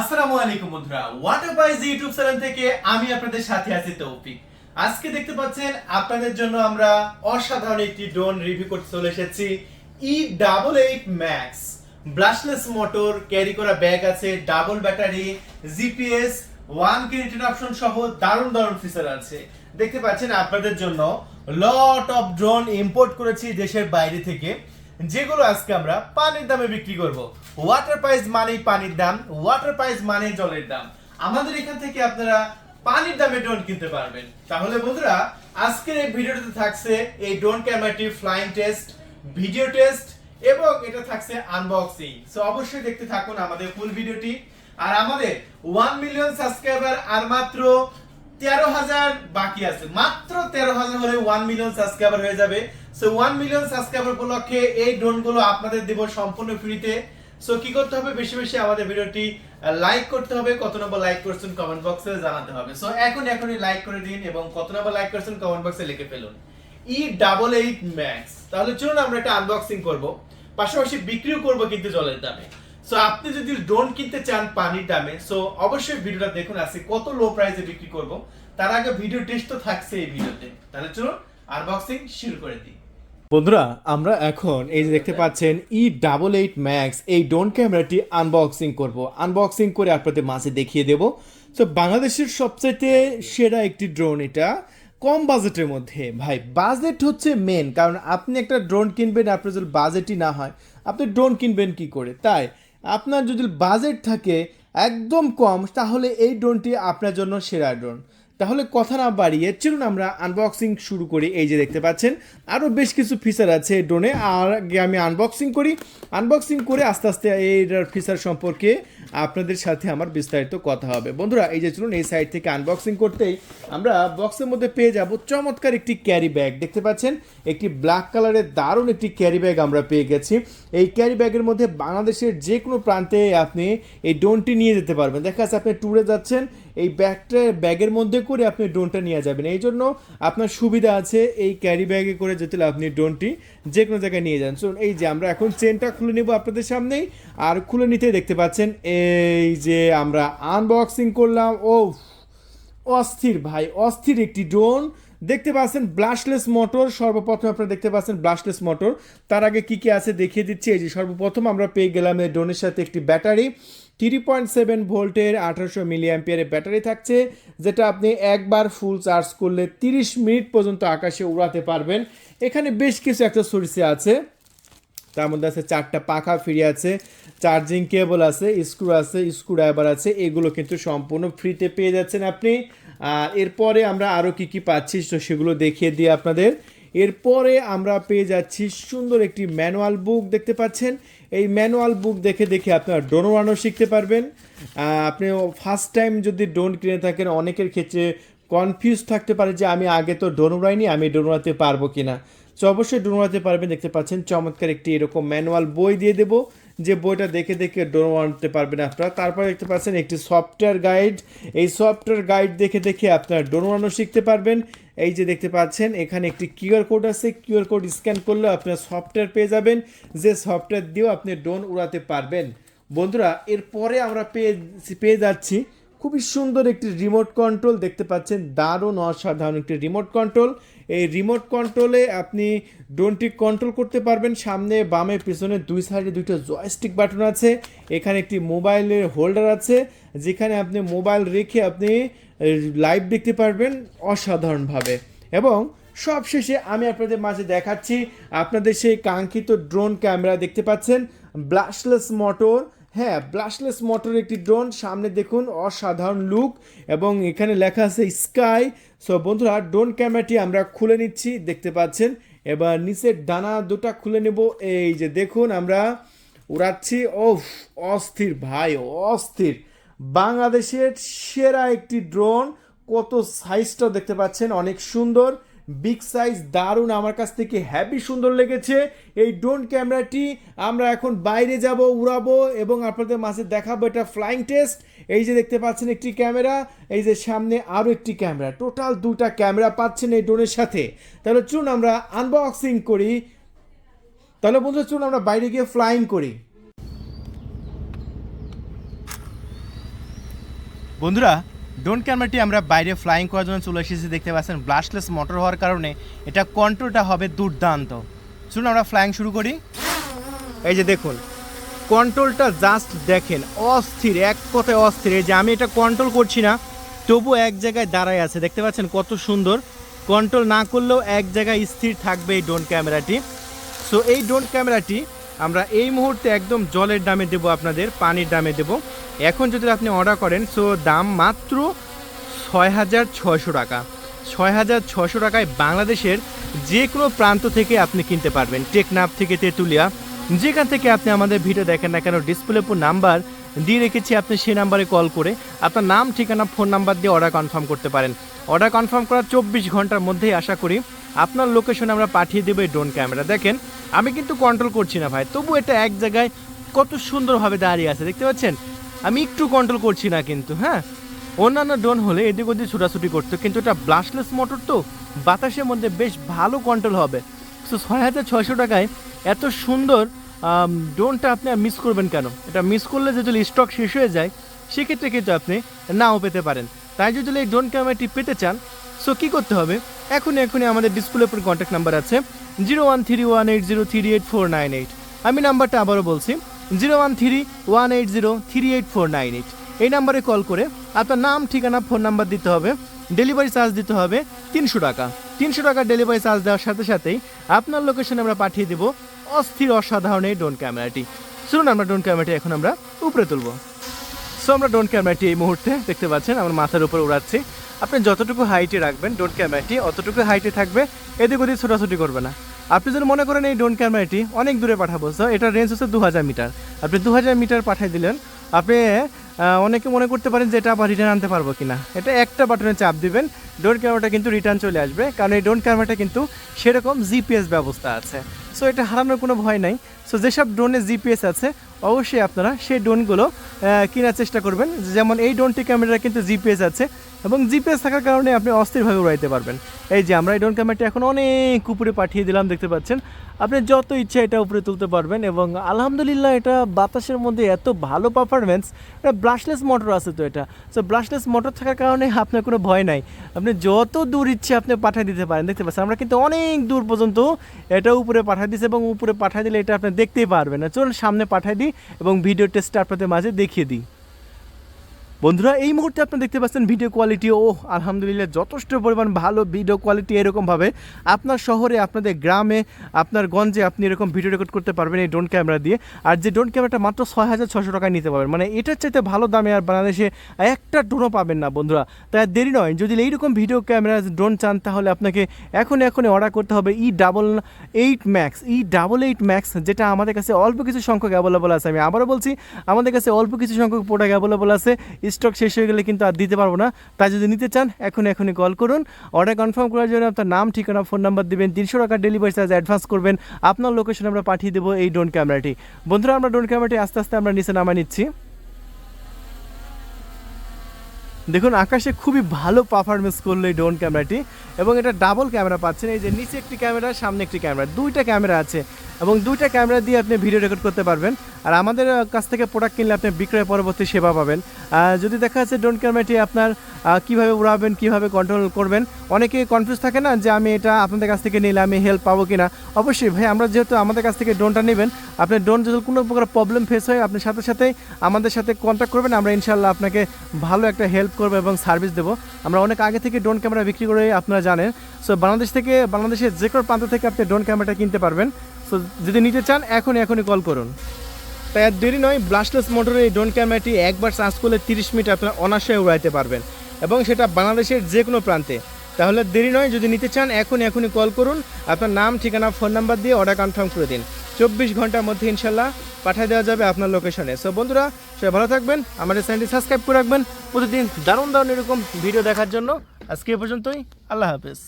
আসসালামু আলাইকুম বন্ধুরা। ওয়াটার বাইজ ইউটিউব চ্যানেল থেকে আমি আপনাদের সাথে আছি তৌফিক। আজকে দেখতে পাচ্ছেন, আপনাদের জন্য আমরা অসাধারণ একটি ড্রোন রিভিউ করতে চলে এসেছি। E double eight max brushless motor carry করা ব্যাগ আছে double battery GPS one key return option সহ দারুণ দারুণ ফিচার আছে। দেখতে পাচ্ছেন, আপনাদের জন্য লট অফ ড্রোন ইম্পোর্ট করেছি দেশের বাইরে থেকে। যেগুলো আজকে আমরা পানির দামে বিক্রি করব। ওয়াটার প্রাইস মানেই পানির দাম ওয়াটার প্রাইস মানে জলের দাম। আমাদের এখান থেকে আপনারা পানির দামে ড্রোন কিনতে পারবেন। তাহলে বন্ধুরা, আজকের এই ভিডিওতে থাকছে এই ড্রোন ক্যামেরাটি ফ্লাইং টেস্ট ভিডিও টেস্ট এবং এটা থাকছে আনবক্সিং সো অবশ্যই দেখতে থাকুন আমাদের ফুল ভিডিওটি। আর আমাদের ওয়ান মিলিয়ন সাবস্ক্রাইবার আর মাত্র তেরো হাজার বাকি আছে। মাত্র তেরো হাজার হলে ওয়ান মিলিয়ন সাবস্ক্রাইবার হয়ে যাবে। সো মিলিয়ন সাবস্ক্রাইবার উপলক্ষে এই ড্রোনগুলো আপনাদের দেব সম্পূর্ণ ফ্রিতে সো কি করতে হবে? বেশি বেশি আমাদের ভিডিওটি লাইক করতে হবে। কত নম্বর লাইক করছেন কমেন্ট বক্সে জানাতে হবে। সো এখন এখনই লাইক করে দিন এবং কত নম্বর লাইক করছেন কমেন্ট বক্সে লিখে ফেলুন। ই ডাবল এইট ম্যাক্স তাহলে চলুন আমরা আনবক্সিং করব। পাশাপাশি বিক্রিও করব কিন্তু জলের দামে। সো আপনি যদি ড্রোন কিনতে চান পানির দামে সো অবশ্যই ভিডিওটা দেখুন, আজকে কত লো প্রাইসে বিক্রি করব। তার আগে ভিডিও টেস্ট তো থাকছে এই ভিডিওতে তাহলে চলুন আনবক্সিং শুরু করে দিই। বন্ধুরা, আমরা এখন এই যে দেখতে পাচ্ছেন ই ডাবল এইট ম্যাক্স এই ড্রোন ক্যামেরাটি আনবক্সিং করব। আনবক্সিং করে আপনাদের মাঝে দেখিয়ে দেব। তো বাংলাদেশের সবচাইতে সেরা একটি ড্রোন এটা, কম বাজেটের মধ্যে। ভাই, বাজেট হচ্ছে মেন কারণ আপনি একটা ড্রোন কিনবেন, আপনার যদি বাজেটই না হয়, আপনি ড্রোন কিনবেন কি করে? তাই, আপনার যদি বাজেট থাকে একদম কম, তাহলে এই ড্রোনটি আপনার জন্য সেরা ড্রোন তাহলে কথা না বাড়িয়ে চলুন আমরা আনবক্সিং শুরু করি। এই যে দেখতে পাচ্ছেন আরও বেশ কিছু ফিচার আছে এই ড্রোনে আর আগে আমি আনবক্সিং করি। আনবক্সিং করে আস্তে আস্তে এইটার ফিচার সম্পর্কে আপনাদের সাথে আমার বিস্তারিত কথা হবে। বন্ধুরা, এই যে চলুন, এই সাইড থেকে আনবক্সিং করতেই আমরা বক্সের মধ্যে পেয়ে যাব চমৎকার একটি ক্যারি ব্যাগ দেখতে পাচ্ছেন, একটি ব্ল্যাক কালারের দারুণ একটি ক্যারি ব্যাগ আমরা পেয়ে গেছি। এই ক্যারি ব্যাগের মধ্যে বাংলাদেশের যে কোনো প্রান্তে আপনি এই ড্রোনটি নিয়ে যেতে পারবেন। দেখা যাচ্ছে আপনি ট্যুরে যাচ্ছেন এই ব্যাগটা, ব্যাগের মধ্যে করে আপনি ড্রোনটা নিয়ে যাবেন। এই জন্য আপনার সুবিধা আছে এই ক্যারি ব্যাগে করে যেতে আপনি ড্রোনটি যে কোনো জায়গায় নিয়ে যান। শুনুন এই যে আমরা এখন চেনটা খুলে নেব আপনাদের সামনেই। আর খুলে নিতে দেখতে পাচ্ছেন, এই যে আমরা আনবক্সিং করলাম। ও অস্থির ভাই, অস্থির একটি ড্রোন। দেখতে পাচ্ছেন ব্লাশলেস মোটর, সর্বপ্রথম আপনারা দেখতে পাচ্ছেন ব্লাশলেস মোটর। তার আগে কি কি আছে দেখিয়ে দিচ্ছি। এই যে সর্বপ্রথম আমরা পেয়ে গেলাম এই ড্রোনের সাথে একটি ব্যাটারি। থ্রি পয়েন্ট সেভেন ভোল্টের আঠারোশো মিলি অ্যাম্পিয়ারের ব্যাটারি থাকছে, যেটা আপনি একবার ফুল চার্জ করলে তিরিশ মিনিট পর্যন্ত আকাশে উড়াতে পারবেন। এখানে বেশ কিছু অ্যাক্সেসরিজ আছে। তার মধ্যে আছে চারটা পাখা ফ্রি আছে চার্জিং কেবল আছে স্ক্রু আছে স্ক্রু ড্রাইভার আছে, এগুলো কিন্তু সম্পূর্ণ ফ্রিতে পেয়ে যাচ্ছেন আপনি। এরপরে আমরা আরও কি কি পাচ্ছি, তো সেগুলো দেখিয়ে দিই আপনাদের। এরপরে আমরা পেয়ে যাচ্ছি সুন্দর একটি ম্যানুয়াল বুক, দেখতে পাচ্ছেন? এই ম্যানুয়াল বুক দেখে দেখে আপনারা ড্রোন উড়ানো শিখতে পারবেন। আপনি ফার্স্ট টাইম যদি ড্রোন কিনে থাকেন, অনেকের ক্ষেত্রে কনফিউজ থাকতে পারে যে আমি আগে তো ড্রোন উড়াইনি আমি ড্রোন উড়াতে পারব কিনা। তো অবশ্যই ড্রোন উড়াতে পারবেন, দেখতে পাচ্ছেন, চমৎকার একটি এরকম ম্যানুয়াল বই দিয়ে দেবো। যে বইটা দেখে দেখে ড্রোন আনতে পারবেন আপনারা। তারপরে দেখতে পাচ্ছেন একটি সফটওয়্যার গাইড। এই সফটওয়্যার গাইড দেখে দেখে আপনারা ড্রোন আনো শিখতে পারবেন। এই যে দেখতে পাচ্ছেন, এখানে একটি কিউআর কোড আছে। কিউআর কোড স্ক্যান করলে আপনার সফটওয়্যার পেয়ে যাবেন। যে সফটওয়্যার দিয়েও আপনি ড্রোন উড়াতে পারবেন। বন্ধুরা, এরপরে আমরা পেয়ে পেয়ে যাচ্ছি খুবই সুন্দর একটি রিমোট কন্ট্রোল দেখতে পাচ্ছেন। দারুণ অসাধারণ একটি রিমোট কন্ট্রোল এই রিমোট কন্ট্রোলে আপনি ড্রোনটি কন্ট্রোল করতে পারবেন। সামনে, বামে, পিছনে দুই সাইডে দুইটা জয়স্টিক বাটন আছে। এখানে একটি মোবাইলের হোল্ডার আছে, যেখানে আপনি মোবাইল রেখে আপনি লাইভ দেখতে পারবেন অসাধারণভাবে। এবং সবশেষে আমি আপনাদের মাঝে দেখাচ্ছি, আপনাদের সেই কাঙ্ক্ষিত ড্রোন ক্যামেরা দেখতে পাচ্ছেন। ব্লাশলেস মোটর হ্যাঁ ব্লাশলেস মোটর একটি ড্রোন সামনে দেখুন, অসাধারণ লুক এবং এখানে লেখা আছে স্কাই সো বন্ধুরা ড্রোন ক্যামেরাটি আমরা খুলে নিচ্ছি, দেখতে পাচ্ছেন। এবার নিচের ডানা দুটা খুলে নেব। এই যে দেখুন, আমরা উড়াচ্ছি। ও অস্থির ভাই, অস্থির। বাংলাদেশের সেরা একটি ড্রোন কত সাইজটা দেখতে পাচ্ছেন, অনেক সুন্দর। বিগ সাইজ দারুণ আমার কাছ থেকে হ্যাপি সুন্দর লেগেছে। এই ড্রোন ক্যামেরাটি আমরা এখন বাইরে যাব, উড়াবো এবং আপনাদের মাঝে দেখাবো এটা ফ্লাইং টেস্ট এই যে দেখতে পাচ্ছেন একটি ক্যামেরা এই যে সামনে আরও একটি ক্যামেরা টোটাল দুটা ক্যামেরা পাচ্ছেন এই ড্রোনের সাথে। তাহলে চুন আমরা আনবক্সিং করি। তাহলে বন্ধুরা চলুন আমরা বাইরে গিয়ে ফ্লাইং করি। বন্ধুরা ডোন ক্যামেরাটি আমরা বাইরে ফ্লাইং করার জন্য চলে এসেছি, দেখতে পাচ্ছেন ব্লাস্টলেস মোটর হওয়ার কারণে এটা কন্ট্রোলটা হবে দুর্দান্ত। শুনুন আমরা ফ্লাইং শুরু করি। এই যে দেখুন কন্ট্রোলটা জাস্ট দেখেন, অস্থির, এক কথায় অস্থির। এই যে আমি এটা কন্ট্রোল করছি না, তবু এক জায়গায় দাঁড়ায় আছে। দেখতে পাচ্ছেন কত সুন্দর। কন্ট্রোল না করলেও এক জায়গায় স্থির থাকবে এই ড্রোন ক্যামেরাটি সো এই ড্রোন ক্যামেরাটি আমরা এই মুহূর্তে একদম জলের দামে দেব আপনাদের, পানির দামে দেব। এখন যদি আপনি অর্ডার করেন সো দাম মাত্র ছয় হাজার ছয়শো টাকা। ছয় হাজার ছশো টাকায় বাংলাদেশের যে কোনো প্রান্ত থেকে আপনি কিনতে পারবেন। টেকনাফ থেকে তেঁতুলিয়া, যেখান থেকে আপনি আমাদের ভিডিও দেখেন না কেন ডিসপ্লে উপর নাম্বার দিয়ে রেখেছি আপনি সেই নাম্বারে কল করে। আপনার নাম, ঠিকানা ফোন নাম্বার দিয়ে অর্ডার কনফার্ম করতে পারেন। অর্ডার কনফার্ম করার চব্বিশ ঘণ্টার মধ্যেই আশা করি আপনার লোকেশনে আমরা পাঠিয়ে দেবো এই ড্রোন ক্যামেরা দেখেন, আমি কিন্তু কন্ট্রোল করছি না ভাই। তবু এটা এক জায়গায় কত সুন্দরভাবে দাঁড়িয়ে আছে, দেখতে পাচ্ছেন? আমি একটু কন্ট্রোল করছি না কিন্তু হ্যাঁ? অন্যান্য ড্রোন হলে এদিক ওদিক ছুটাছুটি করতো, কিন্তু এটা ব্লাস্টলেস মোটর তো, বাতাসের মধ্যে বেশ ভালো কন্ট্রোল হবে। সো ছয় হাজার ছয়শো টাকায় এত সুন্দর ড্রোনটা আপনি আর মিস করবেন কেন? এটা মিস করলে যদি স্টক শেষ হয়ে যায়, সেক্ষেত্রে কিন্তু আপনি নাও পেতে পারেন। তাই যদি এই ড্রোন ক্যামেরাটি পেতে চান সো কী করতে হবে? এখন এখনই আমাদের ডিসপ্লে উপর কন্ট্যাক্ট নাম্বার আছে zero one three one eight zero three eight four nine eight আমি নাম্বারটা আবারও বলছি zero one three one eight zero three eight four nine eight এই নাম্বারে কল করে আপনার নাম, ঠিকানা ফোন নাম্বার দিতে হবে ডেলিভারি চার্জ দিতে হবে তিনশো টাকা। তিনশো টাকা ডেলিভারি চার্জ দেওয়ার সাথে সাথেই আপনার লোকেশনে আমরা পাঠিয়ে দেবো অস্থির, অসাধারণ এই ড্রোন ক্যামেরাটি শুনুন আমরা ড্রোন ক্যামেরাটি এখন আমরা উপরে তুলবো। সো আমরা ড্রোন ক্যামেরাটি এই মুহূর্তে দেখতে পাচ্ছেন, আমার মাথার উপর উড়াচ্ছি আপনি যতটুকু হাইটে রাখবেন, ড্রোন ক্যামেরাটি অতটুকু হাইটে থাকবে, এদিক ওদিক ছোটাছুটি করবে না। আপনি যদি মনে করেন এই ড্রোন ক্যামেরাটি অনেক দূরে পাঠাবো তো এটার রেঞ্জ হচ্ছে দু হাজার মিটার। আপনি দু হাজার মিটার পাঠিয়ে দিলেন, আপনি অনেকে মনে করতে পারেন যে এটা আবার রিটার্ন আনতে পারব কিনা। এটা একটা বাটনে চাপ দিবেন, ড্রোন ক্যামেরাটা কিন্তু রিটার্ন চলে আসবে, কারণ এই ড্রোন ক্যামেরাটা কিন্তু সেরকম জিপিএস ব্যবস্থা আছে। সো এটা হারানোর কোনো ভয় নাই। সো যেসব ড্রোনে জিপিএস আছে, অবশ্যই আপনারা সেই ড্রোনগুলো কেনার চেষ্টা করবেন। যেমন এই ড্রোনটি ক্যামেরা কিন্তু জিপিএস আছে এবং জিপিএস থাকার কারণে আপনি অস্থিরভাবে উড়াইতে পারবেন। এই যে, আমরা এই ড্রোন ক্যামেরাটি এখন অনেক উপরে পাঠিয়ে দিলাম, দেখতে পাচ্ছেন। আপনি যত ইচ্ছা এটা উপরে তুলতে পারবেন এবং আলহামদুলিল্লাহ এটা বাতাসের মধ্যে এত ভালো পারফরমেন্স এটা ব্রাশলেস মোটর আছে তো এটা। সো ব্রাশলেস মোটর থাকার কারণে আপনার কোনো ভয় নাই। আপনি যত দূর ইচ্ছে আপনি পাঠিয়ে দিতে পারেন, দেখতে পাচ্ছেন। আমরা কিন্তু অনেক দূর পর্যন্ত এটা উপরে পাঠিয়ে দিচ্ছি এবং উপরে পাঠিয়ে দিলে এটা আপনি দেখতেই পারবেন। না চলুন সামনে পাঠিয়ে দিই এবং ভিডিও টেস্টটা আপনাদের মাঝে দেখিয়ে দিই। বন্ধুরা, এই মুহূর্তে আপনি দেখতে পাচ্ছেন ভিডিও কোয়ালিটি ও আলহামদুলিল্লাহ যথেষ্ট পরিমাণ ভালো ভিডিও কোয়ালিটি এরকমভাবে আপনার শহরে, আপনাদের গ্রামে, আপনার গঞ্জে আপনি এরকম ভিডিও রেকর্ড করতে পারবেন এই ড্রোন ক্যামেরা দিয়ে। আর যে ড্রোন ক্যামেরাটা মাত্র ছয় হাজার ছশো টাকায় নিতে পারবেন। মানে এটার চাইতে ভালো দামে আর বাংলাদেশে একটা ড্রোনও পাবেন না বন্ধুরা। তাই দেরি নয়, যদি এইরকম ভিডিও ক্যামেরা ড্রোন চান, তাহলে আপনাকে এখন এখনই অর্ডার করতে হবে E double eight max E double eight max যেটা আমাদের কাছে অল্প কিছু সংখ্যক অ্যাভেলেবল আছে। আমি আবারও বলছি, আমাদের কাছে অল্প কিছু সংখ্যক প্রোডাক্ট অ্যাভেলেবল আছে। স্টক শেষ হয়ে গেলে কিন্তু আর দিতে পারব না। তাই যদি নিতে চান এখন এখনই কল করুন। অর্ডার কনফার্ম করার জন্য আপনার নাম, ঠিকানা ফোন নাম্বার দিবেন। তিনশো টাকা ডেলিভারি চার্জ অ্যাডভান্স করবেন। আপনার লোকেশনে আমরা পাঠিয়ে দেবো এই ড্রোন ক্যামেরাটি বন্ধুরা, আমরা ড্রোন ক্যামেরাটি আস্তে আস্তে আমরা নিচে নামা নিচ্ছি। দেখুন, আকাশে খুবই ভালো পারফরমেন্স করল এই ড্রোন ক্যামেরাটি এবং এটা ডাবল ক্যামেরা পাচ্ছেন। এই যে নিচে একটি ক্যামেরা সামনে একটি ক্যামেরা দুইটা ক্যামেরা আছে। এবং দুইটা ক্যামেরা দিয়ে আপনি ভিডিও রেকর্ড করতে পারবেন। আর আমাদের কাছ থেকে প্রোডাক্ট কিনলে আপনি বিক্রয় পরবর্তী সেবা পাবেন। যদি দেখা যাচ্ছে ড্রোন ক্যামেরাটি আপনার কীভাবে উড়াবেন, কীভাবে কন্ট্রোল করবেন অনেকে কনফিউজ থাকে না যে আমি এটা আপনাদের কাছ থেকে নিলে আমি হেল্প পাবো কিনা। অবশ্যই ভাই, আমরা যেহেতু আমাদের কাছ থেকে ড্রোনটা নেবেন, আপনি ড্রোন যদি কোনো প্রকার প্রবলেম ফেস হয়, আপনি সাথে সাথে আমাদের সাথে কন্ট্যাক্ট করবেন, আমরা ইনশাল্লাহ আপনাকে ভালো একটা হেল্প করব এবং সার্ভিস দেবো। আমরা অনেক আগে থেকে ড্রোন ক্যামেরা বিক্রি করে আপনারা জানেন। সো বাংলাদেশ থেকে, বাংলাদেশের যে কোনো প্রান্ত থেকে আপনি ড্রোন ক্যামেরাটা কিনতে পারবেন। সো যদি নিতে চান, এখনই এখনই কল করুন। তাই আর দেরি নয়, ব্লাস্টলেস মোটরের এই ড্রোন ক্যামেরাটি একবার চার্জ করলে তিরিশ মিনিট আপনারা অনায়াসে উড়াইতে পারবেন। এবং সেটা বাংলাদেশের যে কোনো প্রান্তে। তাহলে দেরি নয়, যদি নিতে চান এখন এখনই কল করুন। আপনার নাম, ঠিকানা, ফোন নাম্বার দিয়ে অর্ডার কনফার্ম করে দিন। চব্বিশ ঘণ্টার মধ্যে ইনশাল্লাহ পাঠিয়ে দেওয়া যাবে আপনার লোকেশনে সো বন্ধুরা, সবাই ভালো থাকবেন, আমাদের চ্যানেলটি সাবস্ক্রাইব করে রাখবেন। প্রতিদিন দারুণ দারুণ এরকম ভিডিও দেখার জন্য আজকে এ পর্যন্তই। আল্লাহ হাফেজ।